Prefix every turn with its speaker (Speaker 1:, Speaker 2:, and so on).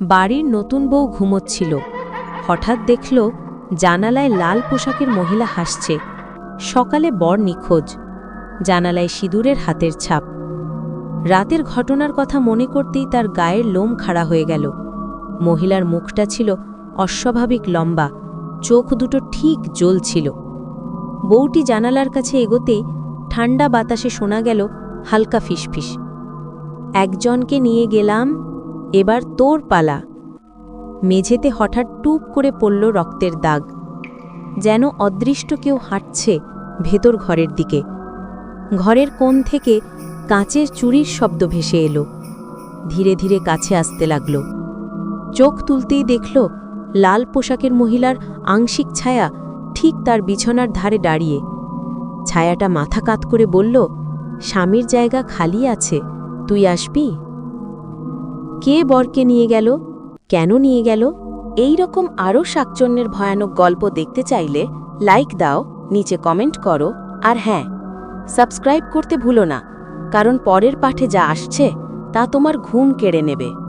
Speaker 1: বাড়ির নতুন বউ ঘুমোচ্ছিল। হঠাৎ দেখল জানালায় লাল পোশাকের মহিলা হাসছে। সকালে বর নিখোঁজ। জানালায় সিঁদুরের হাতের ছাপ। রাতের ঘটনার কথা মনে করতেই তার গায়ের লোম খাড়া হয়ে গেল। মহিলার মুখটা ছিল অস্বাভাবিক লম্বা, চোখ দুটো ঠিক জ্বলছিল। বউটি জানালার কাছে এগোতে ঠান্ডা বাতাসে শোনা গেল হালকা ফিসফিস। একজনকে নিয়ে গেলাম এবার তোর পালা। মেঝেতে হঠাৎ টুপ করে পড়ল রক্তের দাগ। যেন অদৃষ্ট কেউ হাঁটছে ভেতর ঘরের দিকে। ঘরের কোণ থেকে কাঁচের চুরির শব্দ ভেসে এলো। ধীরে ধীরে কাছে আসতে লাগল। চোখ তুলতেই দেখল লাল পোশাকের মহিলার আংশিক ছায়া ঠিক তার বিছানার ধারে দাঁড়িয়ে। ছায়াটা মাথা কাত করে বলল, স্বামীর জায়গা খালি আছে, তুই আসবি? কে বরকে নিয়ে গেল? কেন নিয়ে গেল? এই রকম আরও শাকচন্যের ভয়ানক গল্প দেখতে চাইলে লাইক দাও, নিচে কমেন্ট করো, আর হ্যাঁ সাবস্ক্রাইব করতে ভুলো না, কারণ পরের পাঠে যা আসছে তা তোমার ঘুম কেড়ে নেবে।